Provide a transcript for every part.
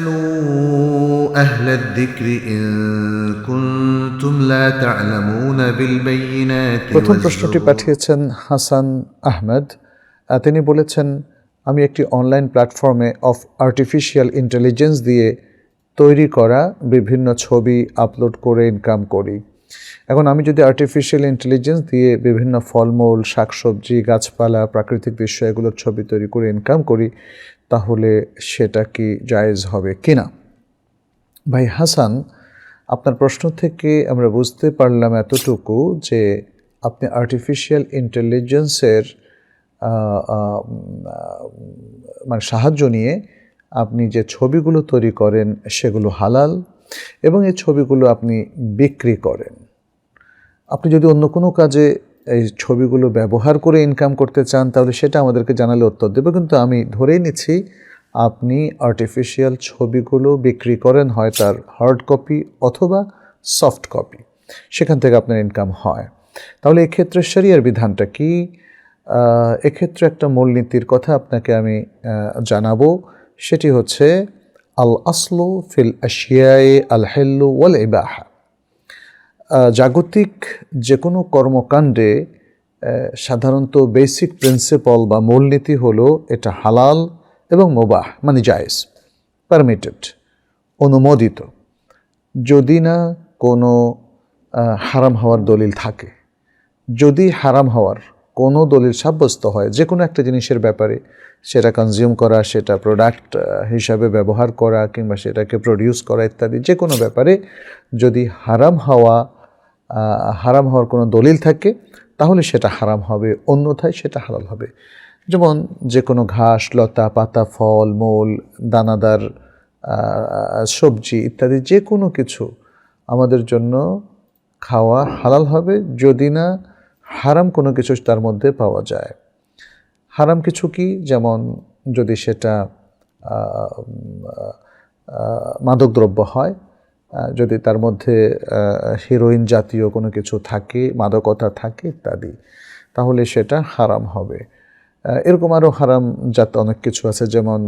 فاسألوا أهل الذكر إن كنتم لا تعلمون بالبينات প্রথম প্রশ্নটি والزبر পাঠিয়েছেন হাসান আহমেদ আহ, তিনি বলেছেন আমি একটি অনলাইন প্ল্যাটফর্মে অফ আর্টিফিশিয়াল ইন্টেলিজেন্স দিয়ে তৈরি করা বিভিন্ন ছবি আপলোড করে ইনকাম করি এখন আমি যদি আর্টিফিশিয়াল ইন্টেলিজেন্স দিয়ে বিভিন্ন ফলমূল শাকসবজি গাছপালা প্রাকৃতিক দৃশ্য এগুলোর ছবি তৈরি করে ইনকাম করি তাহলে সেটা কি জায়েজ হবে কিনা? ভাই হাসান, আপনার প্রশ্ন থেকে আমরা বুঝতে পারলাম এতটুকু যে আপনি আর্টিফিশিয়াল ইন্টেলিজেন্সের মানে সাহায্য নিয়ে আপনি যে ছবিগুলো তৈরি করেন সেগুলো হালাল এবং এই ছবিগুলো আপনি বিক্রি করেন। আপনি যদি অন্য কোনো কাজে এই ছবিগুলো ব্যবহার করে ইনকাম করতে চান, তাহলে সেটা আমাদেরকে জানালে উত্তর দেবে। কিন্তু আমি ধরেই নিচ্ছি, আপনি আর্টিফিশিয়াল ছবিগুলো বিক্রি করেন হয় তার হার্ড কপি অথবা সফট কপি সেখান থেকে আপনার ইনকাম হয়। তাহলে এক্ষেত্রে শরিয়ার বিধানটা কি? এক্ষেত্রে একটা মূলনীতির কথা আপনাকে আমি জানাব, সেটি হচ্ছে আল আসলু ফিল আশিয়ায়ে আল হেল্লু ওয়াল ইবাহা জাগতিক যে কোনো কর্মকাণ্ডে সাধারণত বেসিক প্রিন্সিপাল বা মূলনীতি হলো এটা হালাল এবং মোবাহ মানে জায়েজ পারমিটেড অনুমোদিত। যদি না কোনো হারাম হওয়ার দলিল থাকে, যদি হারাম হওয়ার কোনো দলিল সাব্যস্ত হয় যে কোনো একটা জিনিসের ব্যাপারে, সেটা কনজিউম করা, সেটা প্রোডাক্ট হিসাবে ব্যবহার করা, কিংবা সেটাকে প্রডিউস করা ইত্যাদি যে কোনো ব্যাপারে যদি হারাম হওয়া হারাম হওয়ার কোনো দলিল থাকে, তাহলে সেটা হারাম হবে, অন্যথায় সেটা হালাল হবে। যেমন যে কোনো ঘাস, লতা, পাতা, ফল, মূল, দানাদার সবজি ইত্যাদি যে কোনো কিছু আমাদের জন্য খাওয়া হালাল হবে, যদি না হারাম কোনো কিছু তার মধ্যে পাওয়া যায়। হারাম কিছু কি? যেমন যদি সেটা মাদকদ্রব্য হয় যদি তার মধ্যে হিরোইন জাতীয় কোনো কিছু থাকে, মাদকতা থাকে ইত্যাদি, তাহলে সেটা হারাম হবে। এরকম আরও হারাম জাত অনেক কিছু আছে, যেমন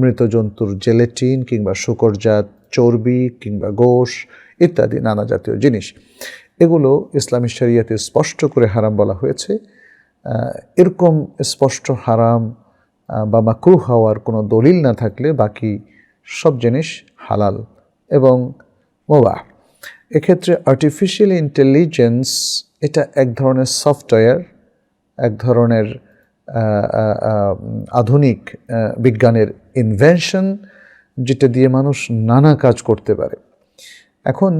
মৃত জন্তুর জেলেটিন কিংবা শুকরজাত চর্বি কিংবা গোশ ইত্যাদি, নানা জাতীয় জিনিস। এগুলো ইসলামী শরিয়াতে স্পষ্ট করে হারাম বলা হয়েছে। এরকম স্পষ্ট হারাম বা মাকরু হওয়ার কোনো দলিল না থাকলে বাকি সব জিনিস হালাল এবং মোবাহ এক্ষেত্রে আর্টিফিশিয়াল ইন্টেলিজেন্স এটা এক ধরনের সফটওয়্যার এক ধরনের আধুনিক বিজ্ঞানের ইনভেনশন যেটা দিয়ে মানুষ নানা কাজ করতে পারে। এখন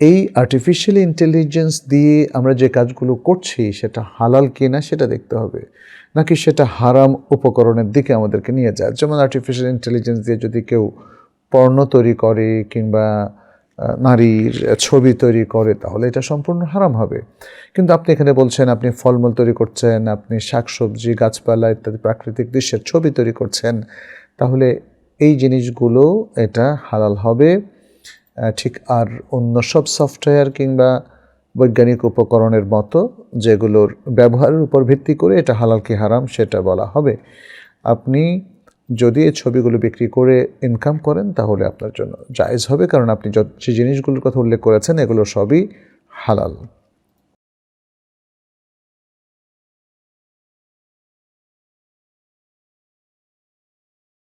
এই আর্টিফিশিয়াল ইন্টেলিজেন্স দিয়ে আমরা যে কাজগুলো করছি সেটা হালাল কিনা সেটা দেখতে হবে, নাকি সেটা হারাম উপকরণের দিকে আমাদেরকে নিয়ে যায় যেমন আর্টিফিশিয়াল ইন্টেলিজেন্স দিয়ে যদি কেউ পর্ণ তৈরি করে কিংবা নারীর ছবি তৈরি করে, তাহলে এটা সম্পূর্ণ হারাম হবে। কিন্তু আপনি এখানে বলছেন, আপনি ফলমূল তৈরি করছেন, আপনি শাকসবজি, গাছপালা ইত্যাদি প্রাকৃতিক দৃশ্যের ছবি তৈরি করছেন, তাহলে এই জিনিসগুলো এটা হালাল হবে। ঠিক আর অন্য সব সফটওয়্যার কিংবা বৈজ্ঞানিক উপকরণের মতো যেগুলোর ব্যবহারের উপর ভিত্তি করে এটা হালাল কি হারাম সেটা বলা হবে। আপনি যদি এই ছবিগুলো বিক্রি করে ইনকাম করেন, তাহলে আপনার জন্য জায়েজ হবে। কারণ আপনি যে জিনিসগুলোর কথা উল্লেখ করেছেন, এগুলো সবই হালাল।